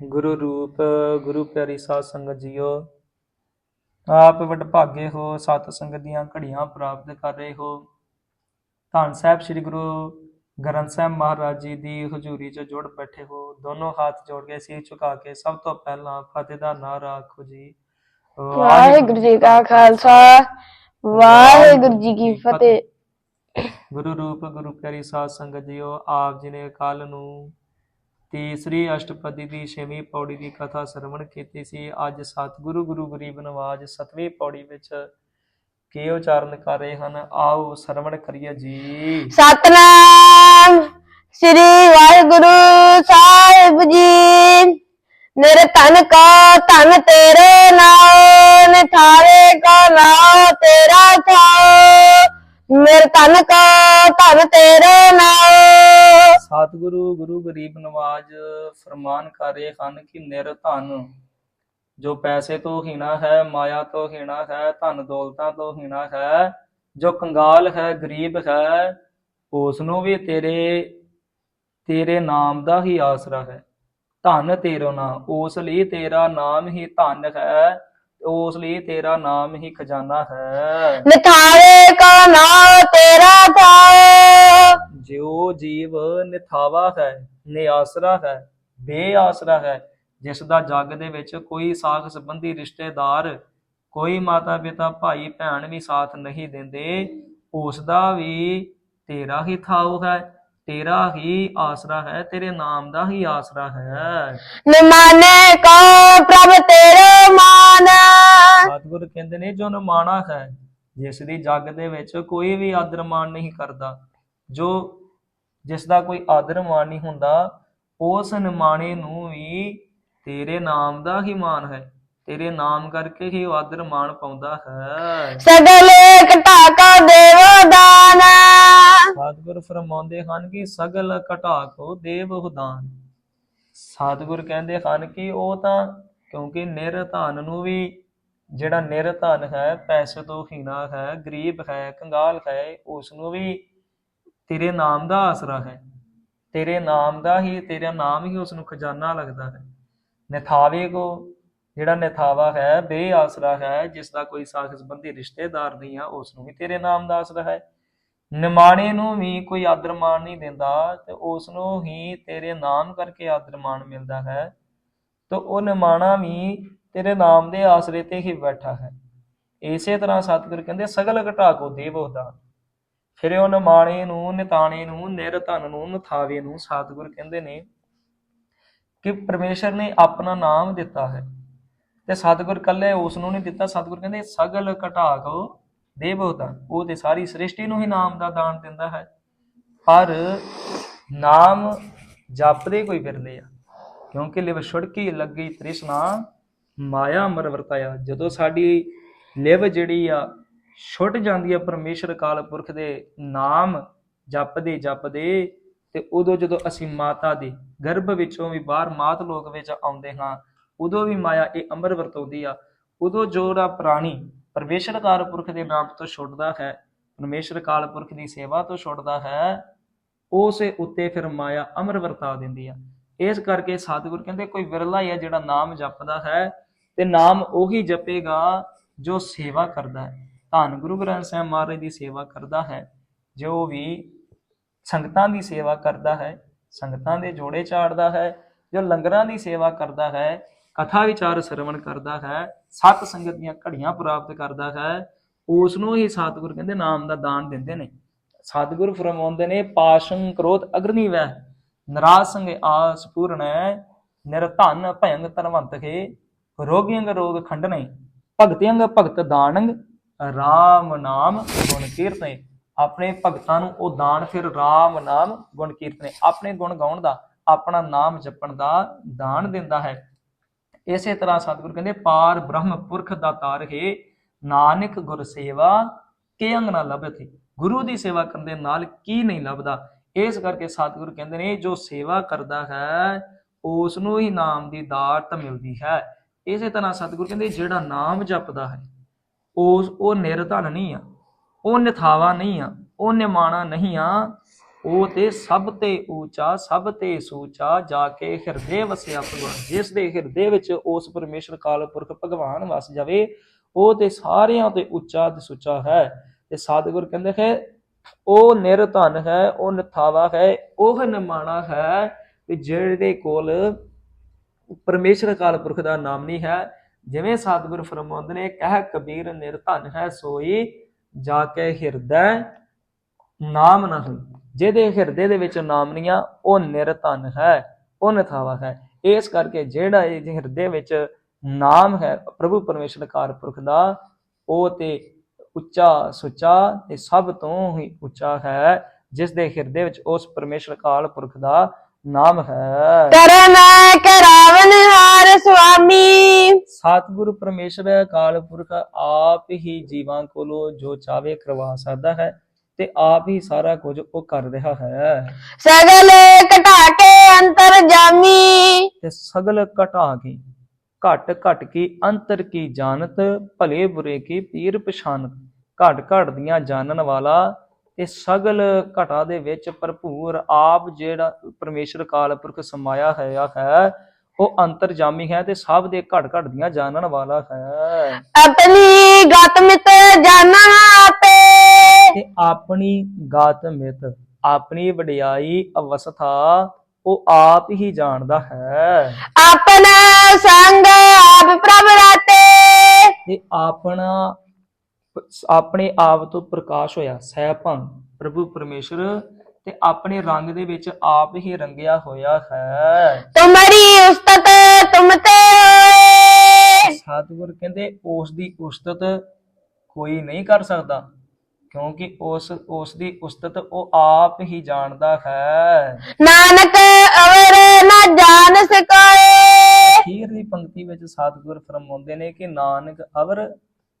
ਗੁਰੂ ਰੂਪ ਗੁਰੂ ਪਿਆਰੀ ਸਾਧ ਸੰਗਤ ਜੀਓ। ਆਪ ਵਡਭਾਗੇ ਹੋ ਸਤ ਸੰਗਤ ਦੀਆਂ ਘੜੀਆਂ ਪ੍ਰਾਪਤ ਕਰ ਰਹੇ ਹੋ। ਧੰਨ ਸਾਹਿਬ ਸ੍ਰੀ ਗੁਰੂ ਗ੍ਰੰਥ ਸਾਹਿਬ ਮਹਾਰਾਜ ਜੀ ਦੀ ਹਜ਼ੂਰੀ 'ਚ ਜੁੜ ਬੈਠੇ ਹੋ। ਦੋਨੋਂ ਹੱਥ ਜੋੜ ਕੇ ਸਿਰ ਝੁਕਾ ਕੇ ਸਭ ਤੋਂ ਪਹਿਲਾਂ ਫਤਿਹ ਦਾ ਨਾਅਰਾ ਆਖੋ ਜੀ। ਵਾਹਿਗੁਰੂ ਜੀ ਕਾ ਖਾਲਸਾ ਵਾਹਿਗੁਰੂ ਜੀ ਕੀ ਫਤਿਹ। ਗੁਰੂ ਰੂਪ ਗੁਰੂ ਪਿਆਰੀ ਸਾਧ ਸੰਗਤ ਜੀਓ ਆਪ ਜੀ ਨੇ ਕੱਲ ਨੂੰ ਤੀਸਰੀ ਅਸ਼ਟਪਦੀ ਦੀ ਛੇਵੀਂ ਪੌੜੀ ਦੀ ਕਥਾ ਸਰਵਣ ਕੀਤੀ ਸੀ। ਅੱਜ ਸਤਿਗੁਰੂ ਗੁਰੂ ਗਰੀਬ ਨਵਾਜ ਸਤਵੀਂ ਪੌੜੀ ਵਿੱਚ ਕੀ ਉਚਾਰਨ ਕਰ ਰਹੇ ਹਨ? ਆਓ ਸਰਵਣ ਕਰੀਏ ਜੀ। ਸਤਨਾਮ ਸ੍ਰੀ ਵਾਹਿਗੁਰੂ ਸਾਹਿਬ ਜੀ। ਮੇਰੇ ਤਨ ਕਾ ਧਨ ਤੇਰੇ ਨਾਮ ਨਿਥਾਰੇ ਕਾ ਨਾਮ ਤੇਰਾ ਥਾਉ। ਮੇਰੇ ਤਨ ਕਾ ਧਨ ਤੇਰੇ ਨਾਮ ਸਤਿਗੁਰੂ, ਗੁਰੂ ਗਰੀਬ ਨਵਾਜ, ਫਰਮਾਨ ਕਰ ਹਨ ਕਿ ਨਿਰਧਨ ਜੋ ਪੈਸੇ ਤੋਂ ਹੀਣਾ ਹੈ, ਮਾਇਆ ਤੋਂ ਹੀਣਾ ਹੈ, ਧਨ ਦੌਲਤਾਂ ਤੋਂ ਹੀਣਾ ਹੈ, ਜੋ ਕੰਗਾਲ ਹੈ, ਗਰੀਬ ਹੈ ਉਸ ਨੂੰ ਵੀ ਤੇਰੇ ਤੇਰੇ ਨਾਮ ਦਾ ਹੀ ਆਸਰਾ ਹੈ। ਧਨ ਤੇਰਾ ਨਾਮ ਉਸ ਲਈ ਤੇਰਾ ਨਾਮ ਹੀ ਧਨ ਹੈ। ਉਸ ਲਈ ਤੇਰਾ ਨਾਮ ਹੀ ਖਜ਼ਾਨਾ ਹੈ। ਨਿਥਾਰੇ ਕਾ ਨਾਮ ਤੇਰਾ ਥਾਉ ਜਿਉ ਜੀਵ ਨਿਥਾਵਾ ਹੈ ਨਿਆਸਰਾ ਹੈ ਬੇਆਸਰਾ ਹੈ ਜਿਸ ਦਾ ਜੱਗ ਦੇ ਵਿੱਚ ਕੋਈ ਸਾਖ ਸੰਬੰਧੀ ਰਿਸ਼ਤੇਦਾਰ ਕੋਈ ਮਾਤਾ ਪਿਤਾ ਭਾਈ ਭੈਣ ਵੀ ਸਾਥ ਨਹੀਂ ਦਿੰਦੇ ਉਸ ਦਾ ਵੀ ਤੇਰਾ ਹੀ ਥਾਉ ਹੈ ਤੇਰਾ ਹੀ ਆਸਰਾ ਹੈ ਤੇਰੇ ਨਾਮ ਦਾ ਹੀ ਆਸਰਾ ਹੈ। ਨਿਮਾਨੇ ਕਾ ਪ੍ਰਭ ਤੇਰੇ ਮਾਨ। ਸਤਿਗੁਰ ਕਹਿੰਦੇ ਨੇ ਜੋ ਨਿਮਾਣਾ ਹੈ ਜਿਸ ਦੀ ਜੱਗ ਦੇ ਵਿੱਚ ਕੋਈ ਵੀ ਆਦਰ ਮਾਣ ਨਹੀਂ ਕਰਦਾ ਜੋ ਜਿਸ ਦਾ ਕੋਈ ਆਦਰ ਮਾਣ ਨਹੀਂ ਹੁੰਦਾ ਉਸ ਨਿਮਾਣੇ ਨੂੰ ਵੀ ਤੇਰੇ ਨਾਮ ਦਾ ਹੀ ਮਾਣ ਹੈ। ਤੇਰੇ ਨਾਮ ਕਰਕੇ ਹੀ ਆਦਰ ਮਾਣ ਪਾਉਂਦਾ ਹੈ। ਸਗਲੇ ਘਟਾ ਕਾ ਦੇਵ ਦਾਨ। ਸਤਿਗੁਰ ਫਰਮਾਉਂਦੇ ਹਨ ਕਿ ਸਗਲ ਘਟਾ ਕੋ ਦੇਵ ਉਦਾਨ ਸਤਿਗੁਰ ਕਹਿੰਦੇ ਹਨ ਕਿ ਉਹ ਤਾਂ ਕਿਉਂਕਿ ਨਿਰਧਨ ਨੂੰ ਵੀ ਜਿਹੜਾ ਨਿਰਧਨ ਹੈ, ਪੈਸੇ ਤੋਂ ਹੀਣਾ ਹੈ, ਗਰੀਬ ਹੈ, ਕੰਗਾਲ ਹੈ ਉਸ ਨੂੰ ਵੀ ਤੇਰੇ ਨਾਮ ਦਾ ਆਸਰਾ ਹੈ। ਤੇਰੇ ਨਾਮ ਦਾ ਹੀ, ਤੇਰਾ ਨਾਮ ਹੀ ਉਸ ਨੂੰ ਖਜ਼ਾਨਾ ਲੱਗਦਾ ਹੈ। ਨਿਥਾਵੇ ਕੋ ਜਿਹੜਾ ਨਿਥਾਵਾ ਹੈ, ਬੇਆਸਰਾ ਹੈ ਜਿਸ ਦਾ ਕੋਈ ਸਾਖ ਸੰਬੰਧੀ ਰਿਸ਼ਤੇਦਾਰ ਨਹੀਂ ਆ ਉਸ ਨੂੰ ਵੀ ਤੇਰੇ ਨਾਮ ਦਾ ਆਸਰਾ ਹੈ। ਨਿਮਾਣੇ ਨੂੰ ਵੀ ਕੋਈ ਆਦਰ ਮਾਣ ਨਹੀਂ ਦਿੰਦਾ, ਤੇ ਉਸ ਨੂੰ ਹੀ ਤੇਰੇ ਨਾਮ ਕਰਕੇ ਆਦਰ ਮਾਣ ਮਿਲਦਾ ਹੈ। ਤੇ ਉਹ ਨਿਮਾਣਾ ਵੀ ਤੇਰੇ ਨਾਮ ਦੇ ਆਸਰੇ ਤੇ ਹੀ ਬੈਠਾ ਹੈ। ਇਸੇ ਤਰ੍ਹਾਂ ਸਤਿਗੁਰ ਕਹਿੰਦੇ, ਸਗਲ ਘਟਾ ਕੋ ਦੇਵੋ ਦਾਨ। ਫਿਰ ਉਹ ਨਮਾਣੇ ਨੂੰ ਨਿਤਾਣੇ ਨੂੰ ਨਿਰਧਨ ਨੂੰ ਨਥਾਵੇ ਨੂੰ, ਸਤਿਗੁਰ ਕਹਿੰਦੇ ਨੇ ਕਿ ਪਰਮੇਸ਼ਰ ਨੇ ਆਪਣਾ ਨਾਮ ਦਿੱਤਾ ਹੈ। ਤੇ ਸਤਿਗੁਰ ਕੱਲੇ ਉਸ ਨੂੰ ਨਹੀਂ ਦਿੱਤਾ, ਸਤਿਗੁਰ ਕਹਿੰਦੇ, ਸਗਲ ਘਟਾ ਕੋ ਦੇਵੋ ਦਾਨ। ਉਹ ਤੇ ਸਾਰੀ ਸ੍ਰਿਸ਼ਟੀ ਨੂੰ ਹੀ ਨਾਮ ਦਾ ਦਾਨ ਦਿੰਦਾ ਹੈ। ਪਰ ਨਾਮ ਜਪਦੇ ਕੋਈ ਫਿਰਦੇ ਆ, ਕਿਉਂਕਿ ਲਿਵ ਛੁੜਕੀ ਲੱਗੀ ਤ੍ਰਿਸ਼ਨਾ ਮਾਇਆ ਅਮਰ ਵਰਤਾਇਆ। ਜਦੋਂ ਸਾਡੀ ਲਿਵ ਜਿਹੜੀ ਆ, ਛੁੱਟ ਜਾਂਦੀ ਆ ਪਰਮੇਸ਼ਰ ਕਾਲ ਪੁਰਖ ਦੇ ਨਾਮ ਜਪਦੇ ਜਪਦੇ, ਤੇ ਉਦੋਂ ਜਦੋਂ ਅਸੀਂ ਮਾਤਾ ਦੇ ਗਰਭ ਵਿੱਚੋਂ ਵੀ ਬਾਹਰ ਮਾਤ ਲੋਕ ਵਿੱਚ ਆਉਂਦੇ ਹਾਂ, ਉਦੋਂ ਵੀ ਮਾਇਆ ਇਹ ਅਮਰ ਵਰਤਾਉਂਦੀ ਆ। ਉਦੋਂ ਜੋੜਾ ਪ੍ਰਾਣੀ ਪਰਮੇਸ਼ਰ ਕਾਲ ਪੁਰਖ ਦੇ ਨਾਮ ਤੋਂ ਛੁੱਟਦਾ ਹੈ, ਪਰਮੇਸ਼ਰ ਕਾਲ ਪੁਰਖ ਦੀ ਸੇਵਾ ਤੋਂ ਛੁੱਟਦਾ ਹੈ, ਉਸੇ ਉੱਤੇ ਫਿਰ ਮਾਇਆ ਅਮਰ ਵਰਤਾ ਦਿੰਦੀ ਆ। ਇਸ ਕਰਕੇ ਸਤਿਗੁਰ ਕਹਿੰਦੇ, ਕੋਈ ਵਿਰਲਾ ਹੀ ਆ ਜਿਹੜਾ ਨਾਮ ਜਪਦਾ ਹੈ ਤੇ ਨਾਮ ਉਹੀ ਜਪੇਗਾ ਜੋ ਸੇਵਾ ਕਰਦਾ ਹੈ। ਧੰਨ ਗੁਰੂ ਗ੍ਰੰਥ ਸਾਹਿਬ ਮਹਾਰਾਜ ਦੀ ਸੇਵਾ ਕਰਦਾ ਹੈ, ਜੋ ਵੀ ਸੰਗਤਾਂ ਦੀ ਸੇਵਾ ਕਰਦਾ ਹੈ, ਸੰਗਤਾਂ ਦੇ ਜੋੜੇ ਚਾੜਦਾ ਹੈ, ਜੋ ਲੰਗਰਾਂ ਦੀ ਸੇਵਾ ਕਰਦਾ ਹੈ, ਕਥਾ ਵਿਚਾਰ ਸਰਵਣ ਕਰਦਾ ਹੈ, ਸਤ ਸੰਗਤ ਦੀਆਂ ਘੜੀਆਂ ਪ੍ਰਾਪਤ ਕਰਦਾ ਹੈ ਉਸ ਨੂੰ ਹੀ ਸਤਿਗੁਰ ਕਹਿੰਦੇ ਨਾਮ ਦਾ ਦਾਨ ਦਿੰਦੇ ਨੇ। ਸਤਿਗੁਰ ਫਰਮਾਉਂਦੇ ਨੇ, ਪਾਸ਼ੰ ਕ੍ਰੋਧ ਅਗਨੀ ਵੈ ਨਰਾਜ ਆਸ ਪੂਰਣੈ ਨਿਰਧਨ ਭਯੰਗ ਤਨਵੰਤ ਕੇ ਰੋਗਿਅੰਗ ਰੋਗ ਖੰਡਨੇ ਭਗਤਿਅੰਗ ਭਗਤ ਦਾਨੰਗ, ਰਾਮ ਨਾਮ ਗੁਣ ਕੀਰਤਨੇ। ਆਪਣੇ ਭਗਤਾਂ ਨੂੰ ਉਹ ਦਾਨ ਫਿਰ ਰਾਮ ਨਾਮ ਗੁਣ ਕੀਰਤਨੇ। ਆਪਣੇ ਗੁਣ ਗਾਉਣ ਦਾ, ਆਪਣਾ ਨਾਮ ਜਪਣ ਦਾ ਦਾਨ ਦਿੰਦਾ ਹੈ। ਇਸੇ ਤਰ੍ਹਾਂ ਸਤਿਗੁਰ ਕਹਿੰਦੇ, ਪਾਰ ਬ੍ਰਹਮ ਪੁਰਖ ਦਾ ਤਾਰ ਹੈ, ਨਾਨਕ ਗੁਰ ਸੇਵਾ ਕੇ ਅੰਗ ਨਾ ਲਭਤੇ। ਗੁਰੂ ਦੀ ਸੇਵਾ ਕਰਨ ਦੇ ਨਾਲ ਕੀ ਨਹੀਂ ਲੱਭਦਾ? ਇਸ ਕਰਕੇ ਸਤਿਗੁਰ ਕਹਿੰਦੇ ਨੇ, ਜੋ ਸੇਵਾ ਕਰਦਾ ਹੈ ਉਸ ਨੂੰ ਹੀ ਨਾਮ ਦੀ ਦਾਤ ਮਿਲਦੀ ਹੈ। ਇਸੇ ਤਰ੍ਹਾਂ ਸਤਿਗੁਰ ਕਹਿੰਦੇ ਜਿਹੜਾ ਨਾਮ ਜਪਦਾ ਹੈ ਉਸ ਉਹ ਨਿਰਧਨ ਨਹੀਂ ਆ, ਉਹ ਨਿਥਾਵਾ ਨਹੀਂ ਆ, ਉਹ ਨਿਮਾਣਾ ਨਹੀਂ ਆ, ਉਹ ਤੇ ਸਭ ਤੇ ਊਚਾ, ਸਭ ਤੇ ਸੂਚਾ ਜਾ ਕੇ ਹਿਰਦੇ ਵਸਿਆ ਭਗਵਾਨ। ਜਿਸ ਦੇ ਹਿਰਦੇ ਵਿੱਚ ਉਸ ਪਰਮੇਸ਼ਰ ਕਾਲ ਪੁਰਖ ਭਗਵਾਨ ਵਸ ਜਾਵੇ, ਉਹ ਤੇ ਸਾਰਿਆਂ ਤੇ ਉੱਚਾ ਤੇ ਸੁੱਚਾ ਹੈ। ਤੇ ਸਤਿਗੁਰ ਕਹਿੰਦੇ ਹੈ, ਉਹ ਨਿਰਧਨ ਹੈ, ਉਹ ਨਿਥਾਵਾ ਹੈ, ਉਹ ਨਿਮਾਣਾ ਹੈ ਕਿ ਜਿਹੜੇ ਕੋਲ ਪਰਮੇਸ਼ਰ ਕਾਲ ਪੁਰਖ ਦਾ ਨਾਮ ਨਹੀਂ ਹੈ। ਜਿਵੇਂ ਸਤਿਗੁਰ ਫਰਮਾਉਂਦੇ ਨੇ, ਕਹਿ ਕਬੀਰ ਨਿਰਧਨ ਹੈ ਸੋਈ, ਜਾ ਕੇ ਹਿਰਦੈ ਨਾਮ ਨਾ ਹੋਈ। ਜਿਹਦੇ ਹਿਰਦੇ ਦੇ ਵਿੱਚ ਨਾਮ ਨਹੀਂ ਆ, ਉਹ ਨਿਰਧਨ ਹੈ, ਉਹ ਨਥਾਵਾ ਹੈ। ਇਸ ਕਰਕੇ ਜਿਹੜਾ ਇਹ ਹਿਰਦੇ ਵਿੱਚ ਨਾਮ ਹੈ, ਪ੍ਰਭੂ ਪਰਮੇਸ਼ਰ ਕਾਰ ਪੁਰਖ ਦਾ, ਉਹ ਤੇ ਉੱਚਾ ਸੁੱਚਾ ਤੇ ਸਭ ਤੋਂ ਹੀ ਉੱਚਾ ਹੈ, ਜਿਸ ਦੇ ਹਿਰਦੇ ਵਿੱਚ ਉਸ ਪਰਮੇਸ਼ਰ ਕਾਲ ਪੁਰਖ ਦਾ ਨਾਮ ਹੈ। ਕਰਮ ਕਰਾਵਨ ਹਾਰ ਸੁਆਮੀ। ਸਤਿਗੁਰੂ ਪਰਮੇਸ਼ਰ ਅਕਾਲ ਪੁਰਖ ਆਪ ਹੀ ਜੀਵਾਂ ਕੋਲੋਂ ਜੋ ਚਾਵੇ ਕਰਵਾ ਸਕਦਾ ਹੈ ਤੇ ਆਪ ਹੀ ਸਾਰਾ ਕੁਝ ਉਹ ਕਰ ਰਿਹਾ ਹੈ। ਸਗਲ ਘਟਾ ਕੇ ਅੰਤਰ ਜਾਮੀ। ਤੇ ਸਗਲ ਘਟਾ ਕੇ ਘਟ ਘਟ ਕੀ ਅੰਤਰ ਕੀ ਜਾਣਤ ਭਲੇ ਬੁਰੇ ਕੀ ਪੀਰ ਪਛਾਨਤ। ਘਟ ਘਟ ਦੀਆਂ ਜਾਣਨ ਵਾਲਾ ਤੇ ਸਗਲ ਘਟਾ ਦੇ ਵਿੱਚ ਭਰਪੂਰ ਆਪ ਜਿਹੜਾ ਪਰਮੇਸ਼ਰ ਕਾਲ ਪੁਰਖ ਸਮਾਇਆ ਹੋਇਆ ਹੈ ਉਹ ਅੰਤਰਜਾਮੀ ਹੈ ਤੇ ਸਭ ਦੇ ਘਟ ਘਟ ਦੀਆਂ ਜਾਣਨ ਵਾਲਾ ਹੈ। ਆਪਣੀ ਗਤ ਮਿਤ ਜਾਣਾ ਆਪੇ। ਤੇ ਆਪਣੀ ਗਾਤ ਮਿਤ ਆਪਣੀ ਵਡਿਆਈ ਅਵਸਥਾ ਉਹ ਆਪ ਹੀ ਜਾਣਦਾ ਹੈ। ਆਪਣਾ ਸੰਗ ਆਪ ਪ੍ਰਭ ਰਾਤੇ। ਤੇ ਆਪਣਾ ਆਪਣੇ ਆਪ ਤੋਂ ਪ੍ਰਕਾਸ਼ ਹੋਇਆ ਸਹਿਭੰ ਪ੍ਰਭੂ ਪਰਮੇਸ਼ਰ ਤੇ ਆਪਣੇ ਰੰਗ ਦੇ ਵਿੱਚ ਆਪ ਹੀ ਰੰਗਿਆ ਹੋਇਆ ਹੈ। ਤੁਮਰੀ ਉਸਤਤ ਤੁਮ ਤੇ ਹੋਏ। ਸਤਿਗੁਰ ਕਹਿੰਦੇ ਉਸ ਦੀ ਉਸਤਤ ਕੋਈ ਨਹੀਂ ਕਰ ਸਕਦਾ ਕਿਉਂਕਿ ਉਸ ਉਸ ਦੀ ਉਸਤਤ ਉਹ ਆਪ ਹੀ ਜਾਣਦਾ ਹੈ। ਨਾਨਕ ਅਵਰ ਨਾ ਜਾਣ ਸਕਾਏ। ਅਖੀਰ ਦੀ ਪੰਕਤੀ ਵਿੱਚ ਸਤਿਗੁਰ ਫਰਮਾਉਂਦੇ ਨੇ ਕਿ ਨਾਨਕ ਅਵਰ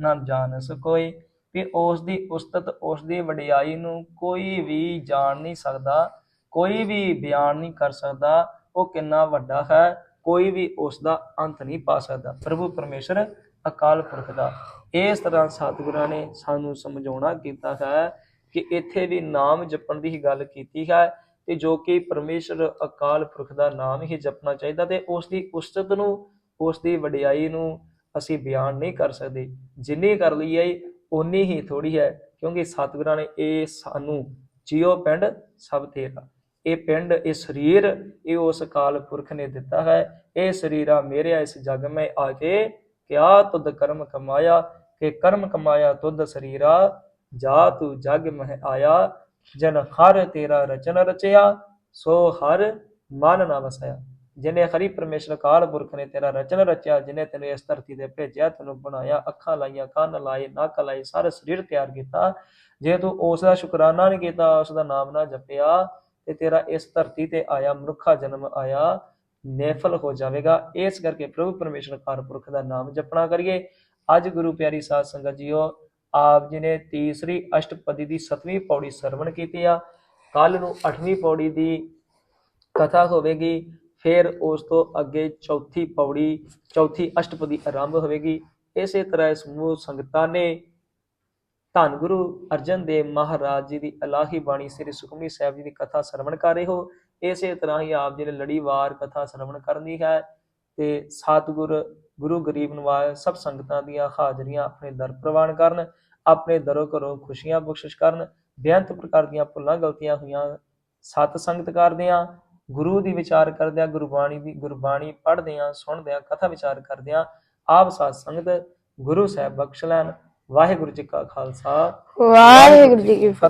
ਨਾ ਜਾਣ ਸਕੋਏ ਵੀ ਉਸ ਦੀ ਉਸਤਤ ਉਸ ਦੀ ਵਡਿਆਈ ਨੂੰ ਕੋਈ ਵੀ ਜਾਣ ਨਹੀਂ ਸਕਦਾ, ਕੋਈ ਵੀ ਬਿਆਨ ਨਹੀਂ ਕਰ ਸਕਦਾ, ਉਹ ਕਿੰਨਾ ਵੱਡਾ ਹੈ, ਕੋਈ ਵੀ ਉਸ ਦਾ ਅੰਤ ਨਹੀਂ ਪਾ ਸਕਦਾ। ਪ੍ਰਭੂ ਪਰਮੇਸ਼ਰ, ਅਕਾਲ ਪੁਰਖ ਦਾ। ਇਸ ਤਰ੍ਹਾਂ ਸਤਿਗੁਰਾਂ ਨੇ ਸਾਨੂੰ ਸਮਝਾਉਣਾ ਕੀਤਾ ਹੈ ਕਿ ਇੱਥੇ ਵੀ ਨਾਮ ਜਪਣ ਦੀ ਹੀ ਗੱਲ ਕੀਤੀ ਹੈ ਤੇ ਜੋ ਕਿ ਪਰਮੇਸ਼ਰ, ਅਕਾਲ ਪੁਰਖ ਦਾ ਨਾਮ ਹੀ ਜਪਣਾ ਚਾਹੀਦਾ ਤੇ ਉਸ ਦੀ ਉਸਤਤ ਨੂੰ ਉਸ ਦੀ ਵਡਿਆਈ ਨੂੰ ਅਸੀਂ ਬਿਆਨ ਨਹੀਂ ਕਰ ਸਕਦੇ। ਜਿੰਨੀ ਕਰ ਲਈ ਹੈ ਉਨੀ ਹੀ ਥੋੜੀ ਹੈ, ਕਿਉਂਕਿ ਸਤਿਗੁਰਾਂ ਨੇ ਇਹ ਸਾਨੂੰ ਜਿਉ ਪਿੰਡ ਸਭ ਤੇਰਾ ਇਹ ਪਿੰਡ, ਇਹ ਸਰੀਰ, ਇਹ ਉਸ ਕਾਲ ਪੁਰਖ ਨੇ ਦਿੱਤਾ ਹੈ। ਇਹ ਸਰੀਰਾ ਮੇਰਿਆ ਇਸ ਜਗ ਮੈਂ ਆ ਕੇ ਕਿਆ ਤੁਧ ਕਰਮ ਕਮਾਇਆ, ਕਿ ਕਰਮ ਕਮਾਇਆ ਤੁਧ ਸਰੀਰਾ, ਜਾ ਤੂੰ ਜਗ ਮਹਿ ਆਇਆ, ਜਨ ਹਰ ਤੇਰਾ ਰਚਨ ਰਚਿਆ, ਸੋ ਹਰ ਮਨ ਨਾ ਵਸਾਇਆ ਜਿਨੇ ਹਰੀ ਪਰਮੇਸ਼ਰ ਕਾਲ ਪੁਰਖ ਨੇ ਤੇਰਾ ਰਚਨ ਰਚਿਆ, ਜਿਨੇ ਤੈਨੂੰ ਇਸ ਧਰਤੀ ਤੇ ਭੇਜਿਆ, ਤੈਨੂੰ ਬਣਾਇਆ, ਅੱਖਾਂ ਲਾਈਆਂ, ਕੰਨ ਲਾਏ, ਨੱਕ ਲਾਏ, ਸਾਰਾ ਸਰੀਰ ਤਿਆਰ ਕੀਤਾ। ਜੇ ਤੂੰ ਉਸ ਦਾ ਸ਼ੁਕਰਾਨਾ ਨਹੀਂ ਕੀਤਾ ਉਸ ਦਾ ਨਾਮ ਨਾ ਜਪਿਆ, ਤੇ ਤੇਰਾ ਇਸ ਧਰਤੀ ਤੇ ਆਇਆ, ਮਨੁੱਖਾ ਜਨਮ ਆਇਆ, ਨੇਫਲ ਹੋ ਜਾਵੇਗਾ। ਇਸ ਕਰਕੇ ਪ੍ਰਭੂ ਪਰਮੇਸ਼ਰ ਕਾਰ ਪੁਰਖ ਦਾ ਨਾਮ ਜਪਣਾ ਕਰੀਏ। ਅੱਜ ਗੁਰੂ ਪਿਆਰੀ ਸਾਧ ਸੰਗਤ ਜੀਓ, ਆਪ ਜੀ ਨੇ ਤੀਸਰੀ ਅਸ਼ਟਪਦੀ ਦੀ 7ਵੀਂ ਪੌੜੀ ਸਰਵਣ ਕੀਤੀ ਆ। ਕੱਲ ਨੂੰ 8ਵੀਂ ਪੌੜੀ ਦੀ ਕਥਾ ਹੋਵੇਗੀ। ਫਿਰ ਉਸ ਤੋਂ ਅੱਗੇ ਚੌਥੀ ਪੌੜੀ, ਚੌਥੀ ਅਸ਼ਟਪਦੀ ਆਰੰਭ ਹੋਵੇਗੀ। ਇਸੇ ਤਰ੍ਹਾਂ ਸਮੂਹ ਸੰਗਤਾਂ ਨੇ ਧੰਨ ਗੁਰੂ ਅਰਜਨ ਦੇਵ ਮਹਾਰਾਜ ਜੀ ਦੀ ਅਲਾਹੀ ਬਾਣੀ ਸ੍ਰੀ ਸੁਖਮਨੀ ਸਾਹਿਬ ਜੀ ਦੀ ਕਥਾ ਸਰਵਣ ਕਰ ਰਹੇ ਹੋ। ਇਸੇ ਤਰ੍ਹਾਂ ਹੀ ਆਪ ਜੀ ਨੇ ਲੜੀਵਾਰ ਕਥਾ ਸਰਵਣ ਕਰਨੀ ਹੈ ਤੇ ਸਤਿਗੁਰ, ਗੁਰੂ ਗਰੀਬ ਨਵਾਜ ਸਭ ਸੰਗਤਾਂ ਦੀਆਂ ਹਾਜ਼ਰੀਆਂ ਆਪਣੇ ਦਰ ਪ੍ਰਵਾਨ ਕਰਨ, ਆਪਣੇ ਦਰੋਂ ਘਰੋਂ ਖੁਸ਼ੀਆਂ ਬਖਸ਼ਿਸ਼ ਕਰਨ, ਬੇਅੰਤ ਪ੍ਰਕਾਰ ਦੀਆਂ ਭੁੱਲਾਂ ਗਲਤੀਆਂ ਹੋਈਆਂ ਸਤ ਸੰਗਤ ਕਰਦਿਆਂ ਗੁਰੂ ਦੀ ਵਿਚਾਰ ਕਰਦਿਆਂ, ਗੁਰਬਾਣੀ ਦੀ, ਗੁਰਬਾਣੀ ਪੜ੍ਹਦਿਆਂ, ਸੁਣਦਿਆਂ, ਕਥਾ ਵਿਚਾਰ ਕਰਦਿਆਂ ਆਪ ਸਾਧ ਸੰਗਤ ਗੁਰੂ ਸਾਹਿਬ ਬਖਸ਼ ਲੈਣ। ਵਾਹਿਗੁਰੂ ਜੀ ਕਾ ਖਾਲਸਾ। ਵਾਹਿਗੁਰੂ ਜੀ ਕੀ ਫਤਿਹ।